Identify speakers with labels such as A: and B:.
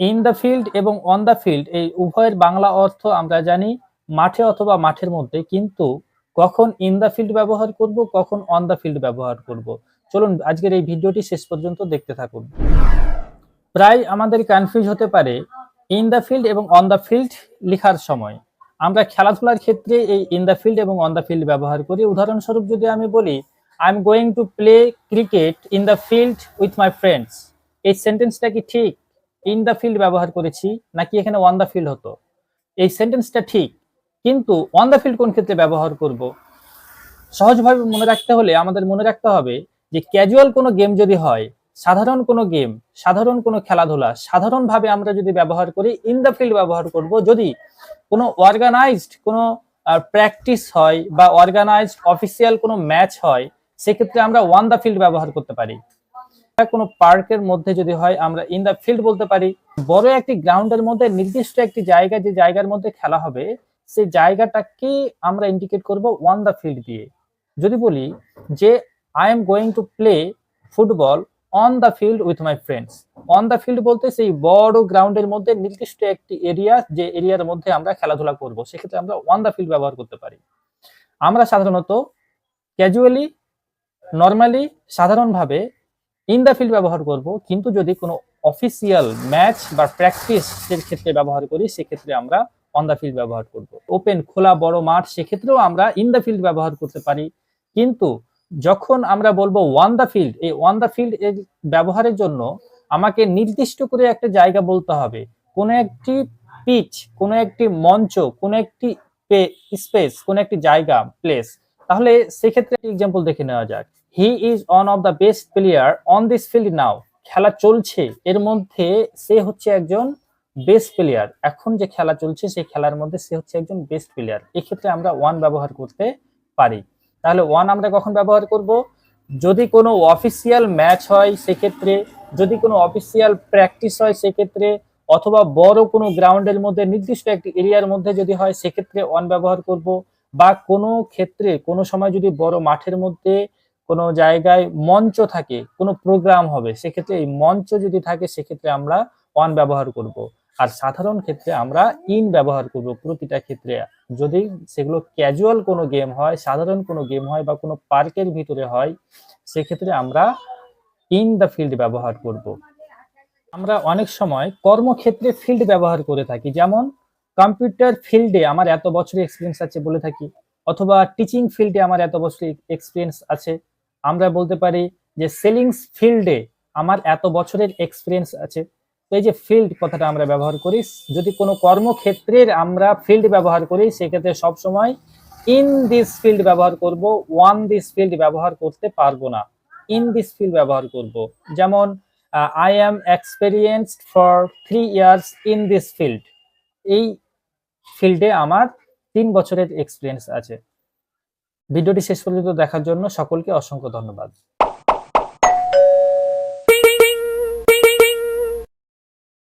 A: In the field এবং on the field এই উভয়ের বাংলা অর্থ আমরা জানি মাঠে অথবা মাঠের মধ্যে, কিন্তু কখন ইন দ্য ফিল্ড ব্যবহার করব, কখন অন দ্য ফিল্ড ব্যবহার করব। চলুন আজকের এই ভিডিওটি শেষ পর্যন্ত দেখতে থাকুন। প্রায় আমাদের কনফিউজ হতে পারে ইন দ্য ফিল্ড এবং অন দ্য ফিল্ড লেখার সময়। আমরা খেলাধুলার ক্ষেত্রে এই ইন দ্য ফিল্ড এবং অন দ্য ফিল্ড ব্যবহার করি। উদাহরণস্বরূপ যদি আমি বলি I am going to play cricket in the field with my friends এই সেন্টেন্সটা কি ঠিক? ইন দ্য ফিল্ড ব্যবহার করেছি, নাকি এখানে ওয়ান দ্য ফিল্ড হতো? এই সেন্টেন্সটা ঠিক, কিন্তু ওয়ান দ্য ফিল্ড কোন ক্ষেত্রে ব্যবহার করব? সহজভাবে মনে রাখতে হলে আমাদের মনে রাখতে হবে যে ক্যাজুয়াল কোনো গেম যদি হয়, সাধারণ কোনো গেম সাধারণ কোনো খেলাধুলা, সাধারণভাবে আমরা যদি ব্যবহার করি ইন দ্য ফিল্ড ব্যবহার করব যদি কোনো অর্গানাইজড কোনো প্র্যাকটিস হয় বা অর্গানাইজড অফিসিয়াল কোনো ম্যাচ হয়, সেক্ষেত্রে আমরা ওয়ান দ্য ফিল্ড ব্যবহার করতে পারি। কোনো পার্কের মধ্যে যদি হয়, আমরা ইন দ্য ফিল্ড বলতে পারি। বড় একটি গ্রাউন্ডের মধ্যে, নির্দিষ্ট একটি জায়গা, যে জায়গার মধ্যে খেলা হবে, সেই জায়গাটাকে আমরা ইন্ডিকেট করব ওয়ান দ্য ফিল্ড দিয়ে। যদি বলি যে I am going to play football on the field with my friends on the field বলতে সেই বড় গ্রাউন্ডের মধ্যে নির্দিষ্ট একটি এরিয়া যে এরিয়ার মধ্যে আমরা খেলাধুলা করব, সেক্ষেত্রে আমরা ওয়ান দ্য ফিল্ড ব্যবহার করতে পারি। আমরা সাধারণত ক্যাজুয়ালি নর্মালি সাধারণভাবে ইন দ্য ফিল্ড ব্যবহার করব, কিন্তু যদি কোনো অফিসিয়াল ম্যাচ বা প্র্যাকটিস এর ক্ষেত্রে ব্যবহার করি, সেক্ষেত্রে আমরা অন দ্য ফিল্ড ব্যবহার করব। ওপেন খোলা, বড়, মাঠ, সেক্ষেত্রেও আমরা ইন দ্য ফিল্ড ব্যবহার করতে পারি। কিন্তু যখন আমরা বলব ওয়ান দ্য ফিল্ড এই ওয়ান দ্য ফিল্ড এর ব্যবহারের জন্য আমাকে নির্দিষ্ট করে একটা জায়গা বলতে হবে। কোনো একটি পিচ কোনো একটি মঞ্চ, কোনো একটি স্পেস কোনো একটি জায়গা প্লেস তাহলে সেক্ষেত্রে এক্সাম্পল দেখে নেওয়া যাক। He is one of the best player on this field now খেলা চলছে। এর মধ্যে সে হচ্ছে একজন বেস্ট প্লেয়ার এখন যে খেলা চলছে, সেই খেলার মধ্যে সে হচ্ছে একজন বেস্ট প্লেয়ার এক্ষেত্রে আমরা ওয়ান ব্যবহার করতে পারি। তাহলে ওয়ান আমরা কখন ব্যবহার করব? যদি কোনো অফিসিয়াল ম্যাচ হয়, সেক্ষেত্রে যদি কোনো অফিসিয়াল প্র্যাকটিস হয়, সেক্ষেত্রে অথবা বড় কোনো গ্রাউন্ডের মধ্যে, নির্দিষ্ট একটি এরিয়ার মধ্যে যদি হয়, সেক্ষেত্রে ওয়ান ব্যবহার করব। বা কোনো ক্ষেত্রে কোনো সময় যদি বড় মাঠের মধ্যে কোনো জায়গায় মঞ্চ থাকে, কোনো প্রোগ্রাম হবে, সেক্ষেত্রে এই মঞ্চ যদি থাকে, সেক্ষেত্রে আমরা অন ব্যবহার করব। আর সাধারণ ক্ষেত্রে আমরা ইন ব্যবহার করব প্রতিটা ক্ষেত্রে। যদি সেগুলো ক্যাজুয়াল কোনো গেম হয়, সাধারণ কোনো গেম হয় বা কোনো পার্কের ভিতরে হয়, সেক্ষেত্রে আমরা ইন দ্য ফিল্ড ব্যবহার করব। আমরা অনেক সময় কর্মক্ষেত্রে ফিল্ড ব্যবহার করে থাকি। যেমন কম্পিউটার ফিল্ডে আমার এত বছরের এক্সপিরিয়েন্স আছে বলে থাকি, অথবা টিচিং ফিল্ডে আমার এত বছরের এক্সপিরিয়েন্স আছে। আমরা বলতে পারি যে সেলিংস ফিল্ডে আমার এত বছরের এক্সপিরিয়েন্স আছে। তো এই যে ফিল্ড কথাটা আমরা ব্যবহার করি, যদি কোনো কর্মক্ষেত্রের আমরা ফিল্ড ব্যবহার করি, সেক্ষেত্রে সবসময় ইন দিস ফিল্ড ব্যবহার করব ওয়ান দিস ফিল্ড ব্যবহার করতে পারব না। ইন দিস ফিল্ড ব্যবহার করব। যেমন I am experienced for three years in this field এই ফিল্ডে আমার তিন বছরের এক্সপিরিয়েন্স আছে। ভিডিওটি শেষ পর্যন্ত দেখার জন্য সকলকে অসংখ্য ধন্যবাদ।